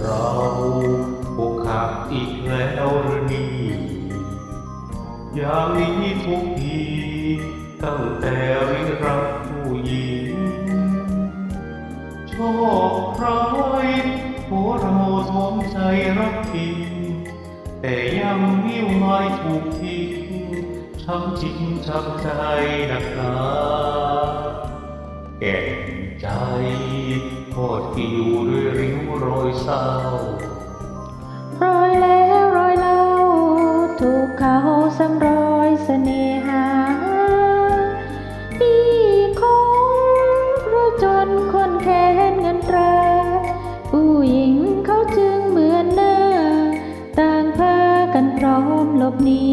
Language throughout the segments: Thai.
เราบุกหักอีกแล้วนี่อย่างนี้ทุกทีตั้งแต่ริรักผู้หญิงชอบใครหัวเราสมใจรักจริงแต่ยังมิวไม่ถูกทิ้งช้ำจริงช้ำใจหนักหนาแก่ใจ ทอดกิวด้วยริ้วรอยเศร้ารอยแล้วรอยเล่าถูกเขาซ้ำรอยเสน่หาพี่คงรู้จนคนแค้นเงินตรา ผู้หญิงเขาจึงเหมือนหน้า ต่างพากันพร้อมหลบหนี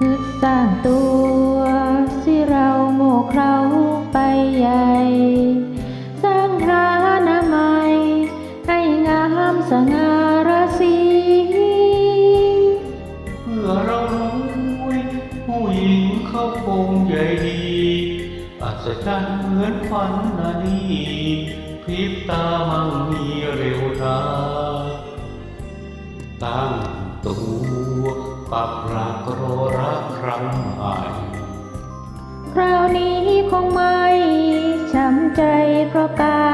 ฮึดสร้างตัว สง่าราศีเมื่อเรารู้ผู้หญิงเขาคงใหญ่ดี อัศจรรย์เหมือนฝันนานีพริบตามังมีเร็วนาตั้งตัวปักหลักรอรักครั้งใหม่คราวนี้คงไม่ช้ำใจเพราะการ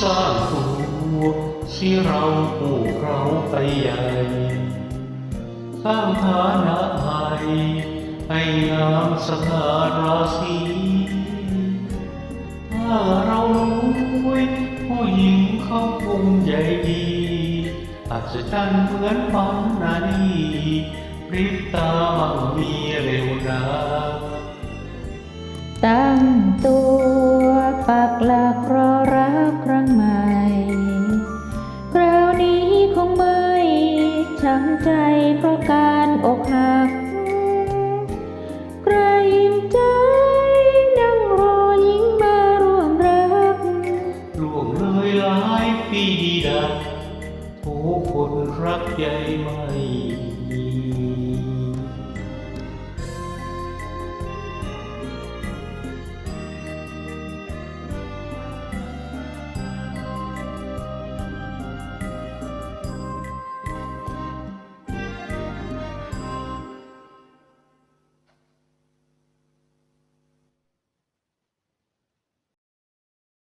สร้างตัวที่เราผูกเราไปใหญ่สร้างฐานะใหม่ให้งามสง่าราศีถ้าเรารู้ผู้หญิงเขาคงใหญ่ดีอาจจะจันเหมือนฝันนานีพริบตามั่งมีเร็วนาตั้งตัวปักหลักรอรั หลายปีดักผู้คนรักใหญ่ไม่